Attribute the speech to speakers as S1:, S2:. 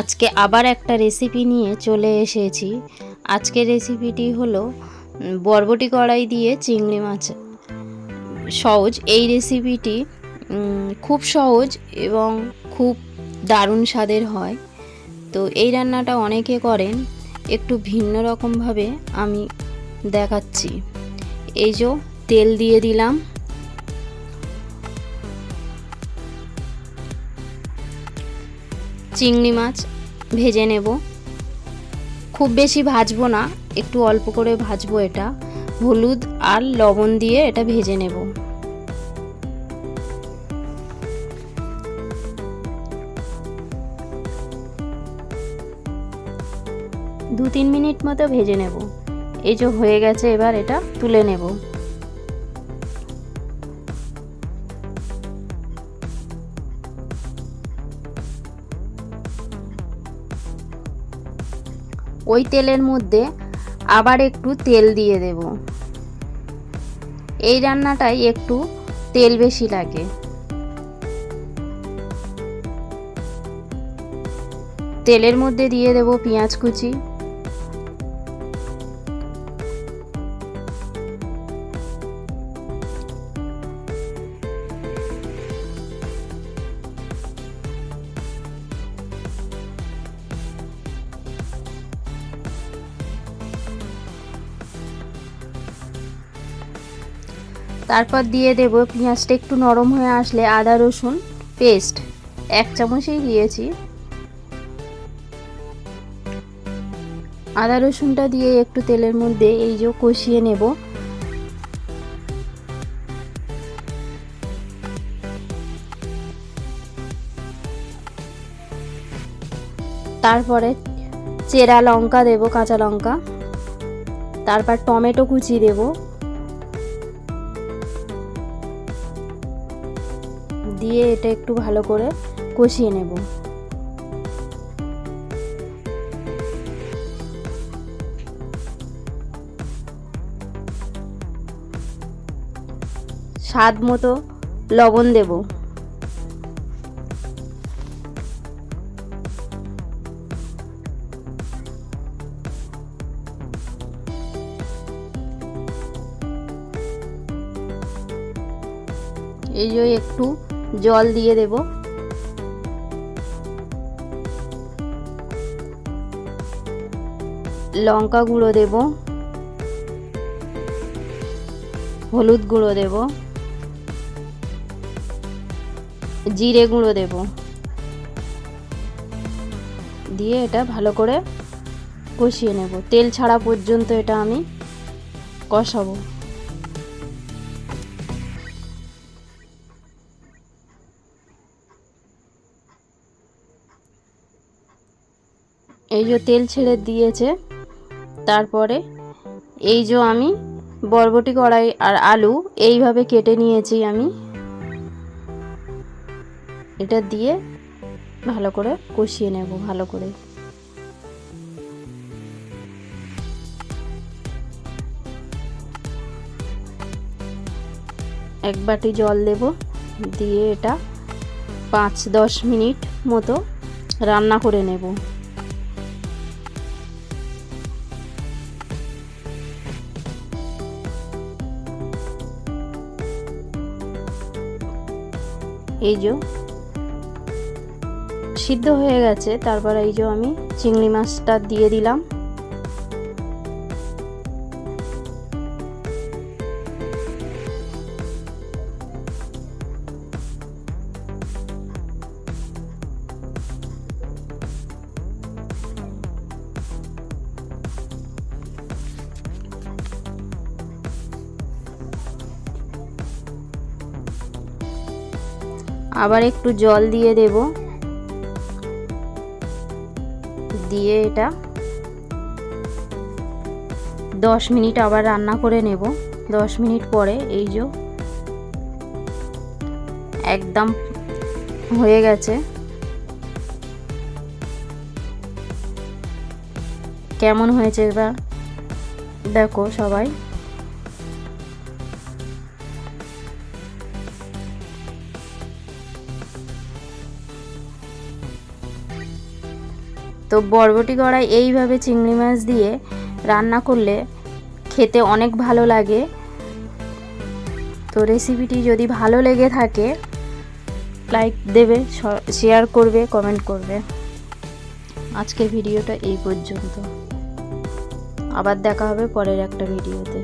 S1: আজকে আবার একটা রেসিপি নিয়ে চলে এসেছি। আজকের রেসিপিটি হলো বরবটি কড়াই দিয়ে চিংড়ি মাছ। সহজ, এই রেসিপিটি খুব সহজ এবং খুব দারুণ স্বাদের হয়। তো এই রান্নাটা অনেকে করেন, একটু ভিন্ন রকমভাবে আমি দেখাচ্ছি। এই যে তেল দিয়ে দিলাম। চিংড়ি মাছ ভেজে নেব। খুব বেশি ভাজবো না, একটু অল্প করে ভাজবো এটা। হলুদ আর লবণ দিয়ে এটা ভেজে নেব। দু তিন মিনিট মতো ভেজে নেব। এই যে হয়ে গেছে, এবার এটা তুলে নেব। ওই তেলের মধ্যে আবার একটু তেল দিয়ে দেব। এই রান্নাটাই একটু তেল বেশি লাগে। তেলের মধ্যে দিয়ে দেব পেঁয়াজ কুচি। তারপর দিয়ে দেব পেঁয়াজটা একটু নরম হয়ে আসলে আদা, রসুন, পেস্ট। এক চামচই দিয়েছি। আদা, রসুনটা দিয়ে একটু তেলের মধ্যে এই যে কষিয়ে নেব। তারপরে চেরা লঙ্কা দেব, কাঁচা লঙ্কা। তারপর টমেটো কুচি দেবো। দিয়ে এটা একটু ভালো করে কষিয়ে নেব। স্বাদ মতো লবণ দেব। এই যে একটু জল দিয়ে দেব। লঙ্কা গুঁড়ো দেব। হলুদ গুঁড়ো দেব। জিরে গুঁড়ো দেব। দিয়ে এটা ভালো করে কষিয়ে নেব। তেল ছাড়া পর্যন্ত এটা আমি কষাবো। এই যে তেল ছেড়ে দিয়েছে, তারপরে এই যে আমি বরবটি কড়াই আর আলু এইভাবে কেটে নিয়েছি আমি। এটা দিয়ে ভালো করে কষিয়ে নেব, ভালো করে। এক বাটি জল দেব, দিয়ে এটা পাঁচ দশ মিনিট মতো রান্না করে নেব। এই যে। সিদ্ধ হয়ে গেছে তারপর এই যে আমি চিংড়ি মাছটা দিয়ে দিলাম। আবার একটু জল দিয়ে দেব। দিয়ে এটা দশ মিনিট আবার রান্না করে নেব। দশ মিনিট পরে এই যে একদম হয়ে গেছে। কেমন হয়েছে এবার দেখো সবাই। তো বরবটি কড়াই এইভাবে চিংড়ি মাছ দিয়ে রান্না করলে খেতে অনেক ভালো লাগে। তো রেসিপিটি যদি ভালো লেগে থাকে লাইক দেবে শেয়ার করবে কমেন্ট করবে। আজকের ভিডিওটা এই পর্যন্ত। আবার দেখা হবে পরের একটা ভিডিওতে।